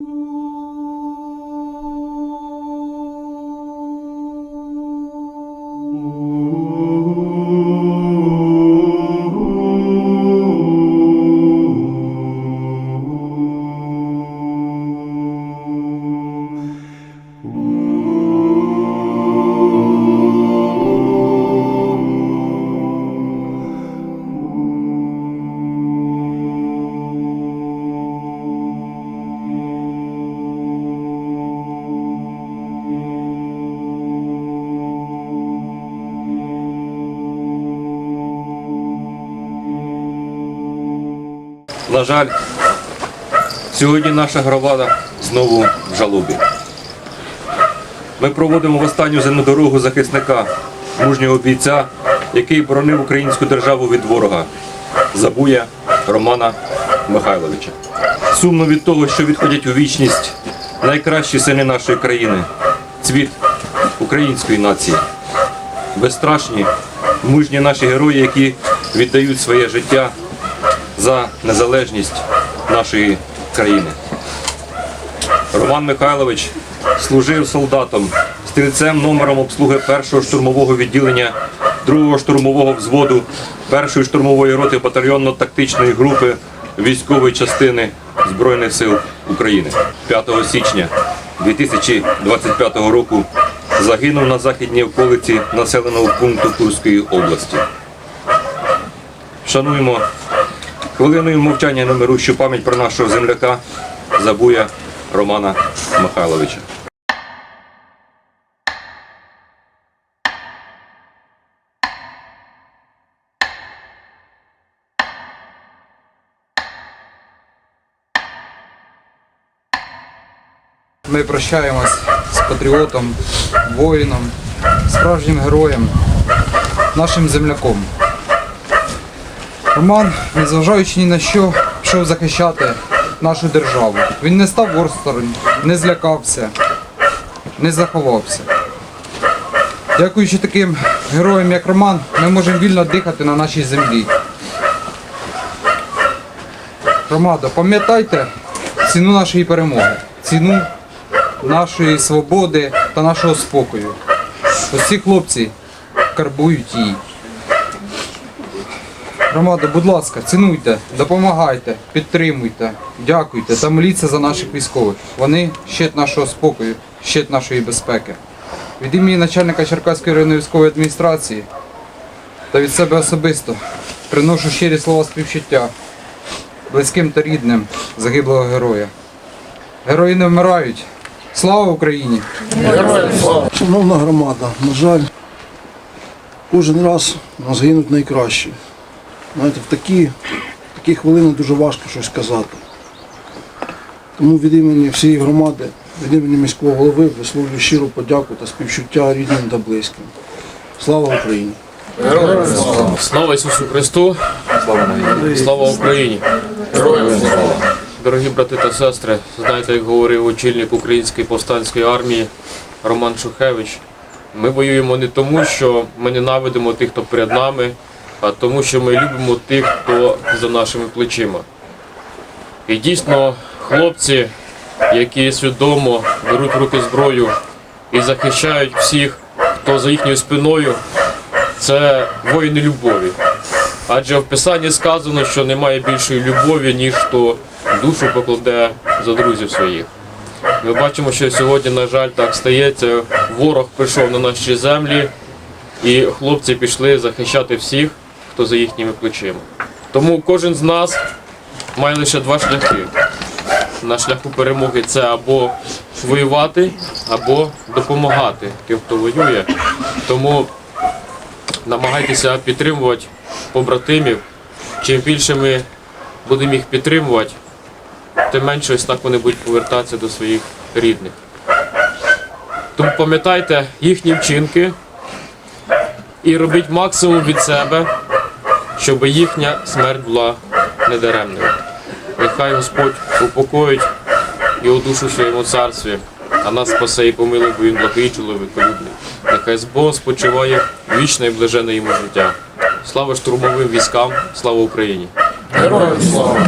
Música На жаль, сьогодні наша громада знову в жалобі. Ми проводимо в останню земну дорогу захисника, мужнього бійця, який боронив українську державу від ворога Забуя Романа Михайловича. Сумно від того, що відходять у вічність найкращі сини нашої країни, цвіт української нації. Безстрашні, мужні наші герої, які віддають своє життя за незалежність нашої країни. Роман Михайлович служив солдатом, стрільцем номером обслуги першого штурмового відділення, другого штурмового взводу, першої штурмової роти батальйонно-тактичної групи військової частини Збройних сил України. 5 січня 2025 року загинув на західній околиці населеного пункту Курської області. Шануємо Хвилиною мовчання немирущу пам'ять про нашого земляка Забуя Романа Михайловича. Ми прощаємось з патріотом, воїном, справжнім героєм, нашим земляком. Роман, незважаючи ні на що, пішов захищати нашу державу. Він не став осторонь, не злякався, не заховався. Дякуючи таким героям, як Роман, ми можемо вільно дихати на нашій землі. Громада, пам'ятайте ціну нашої перемоги, ціну нашої свободи та нашого спокою. Ці хлопці карбують її. Громада, будь ласка, цінуйте, допомагайте, підтримуйте, дякуйте та моліться за наших військових. Вони щит нашого спокою, щит нашої безпеки. Від імені начальника Черкаської районної військової адміністрації та від себе особисто приношу щирі слова співчуття близьким та рідним загиблого героя. Герої не вмирають. Слава Україні! Шановна громада, на жаль, кожен раз нас гинуть найкращі. Знаєте, в такі, в такі хвилини дуже важко щось казати. Тому від імені всієї громади, від імені міського голови висловлюю щиру подяку та співчуття рідним та близьким. Слава Україні! Слава Ісусу Христу! Слава Україні! Героям слава! Дорогі брати та сестри, знаєте, як говорив очільник Української повстанської армії Роман Шухевич, ми воюємо не тому, що ми ненавидимо тих, хто перед нами, а тому, що ми любимо тих, хто за нашими плечима. І дійсно, хлопці, які свідомо беруть в руки зброю і захищають всіх, хто за їхньою спиною, це воїни любові. Адже в Писанні сказано, що немає більшої любові, ніж хто душу покладе за друзів своїх. Ми бачимо, що сьогодні, на жаль, так стається. Ворог прийшов на наші землі, і хлопці пішли захищати всіх, хто за їхніми плечима. Тому кожен з нас має лише два шляхи. На шляху перемоги це або воювати, або допомагати тим, хто воює. Тому намагайтеся підтримувати побратимів. Чим більше ми будемо їх підтримувати, тим менше ось так вони будуть повертатися до своїх рідних. Тому пам'ятайте їхні вчинки і робіть максимум від себе, щоб їхня смерть була недаремною. Нехай Господь упокоїть його душу в своєму царстві, а нас спасе і помилує, бо він благий чоловіколюбний. Нехай з Богом спочиває вічне і блажене йому життя. Слава штурмовим військам, слава Україні! Героям слава!